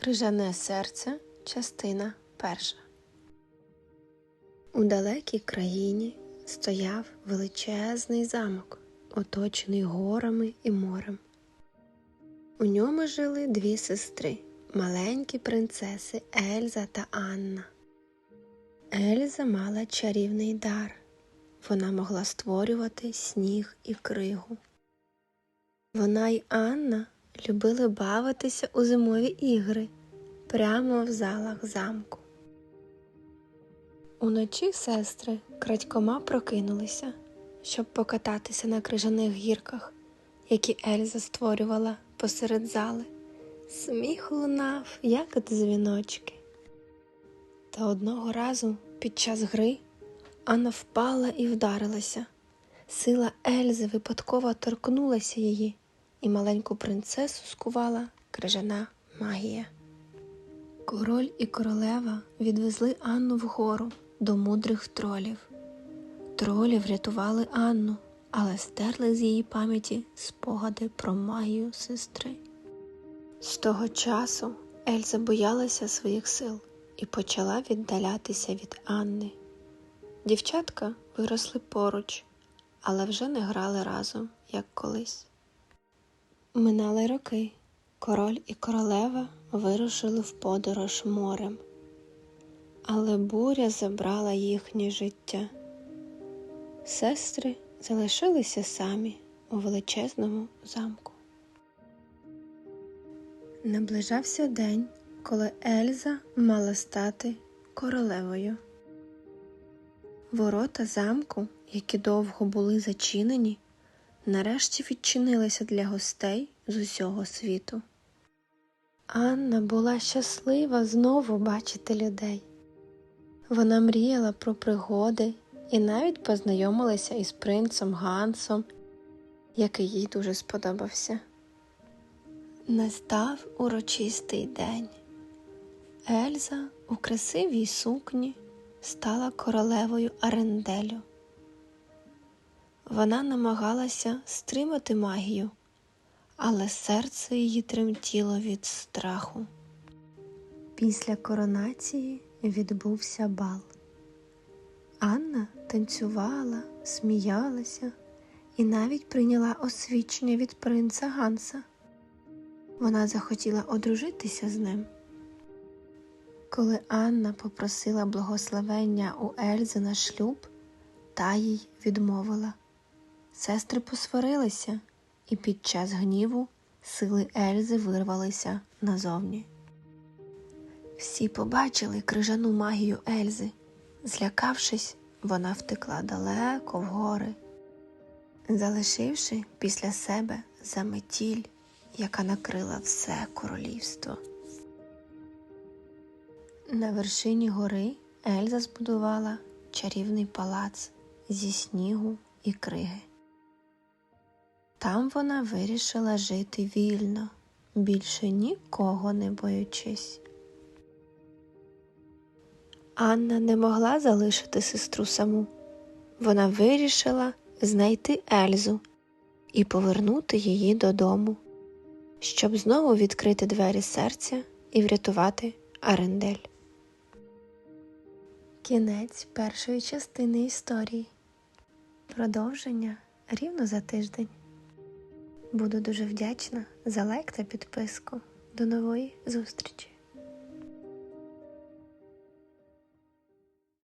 Крижане серце, частина перша. У далекій країні стояв величезний замок, оточений горами і морем. У ньому жили дві сестри, маленькі принцеси Ельза та Анна. Ельза мала чарівний дар. Вона могла створювати сніг і кригу. Вона й Анна любили бавитися у зимові ігри прямо в залах замку. Уночі сестри крадькома прокинулися, щоб покататися на крижаних гірках, які Ельза створювала посеред зали. Сміх лунав, як дзвіночки. Та одного разу під час гри Анна впала і вдарилася. Сила Ельзи випадково торкнулася її, і маленьку принцесу скувала крижана магія. Король і королева відвезли Анну вгору до мудрих тролів. Тролі врятували Анну, але стерли з її пам'яті спогади про магію сестри. З того часу Ельза боялася своїх сил і почала віддалятися від Анни. Дівчатка виросли поруч, але вже не грали разом, як колись. Минали роки. Король і королева вирушили в подорож морем, але буря забрала їхнє життя. Сестри залишилися самі у величезному замку. Наближався день, коли Ельза мала стати королевою. Ворота замку, які довго були зачинені, нарешті відчинилися для гостей з усього світу. Анна була щаслива знову бачити людей. Вона мріяла про пригоди і навіть познайомилася із принцем Гансом, який їй дуже сподобався. Настав урочистий день. Ельза у красивій сукні стала королевою Аренделю. Вона намагалася стримати магію, але серце її тремтіло від страху. Після коронації відбувся бал. Анна танцювала, сміялася і навіть прийняла освічення від принца Ганса. Вона захотіла одружитися з ним. Коли Анна попросила благословення у Ельзи на шлюб, та їй відмовила. Сестри посварилися, і під час гніву сили Ельзи вирвалися назовні. Всі побачили крижану магію Ельзи. Злякавшись, вона втекла далеко в гори, залишивши після себе заметіль, яка накрила все королівство. На вершині гори Ельза збудувала чарівний палац зі снігу і криги. Там вона вирішила жити вільно, більше нікого не боючись. Анна не могла залишити сестру саму. Вона вирішила знайти Ельзу і повернути її додому, щоб знову відкрити двері серця і врятувати Арендель. Кінець першої частини історії. Продовження рівно за тиждень. Буду дуже вдячна за лайк та підписку. До нової зустрічі!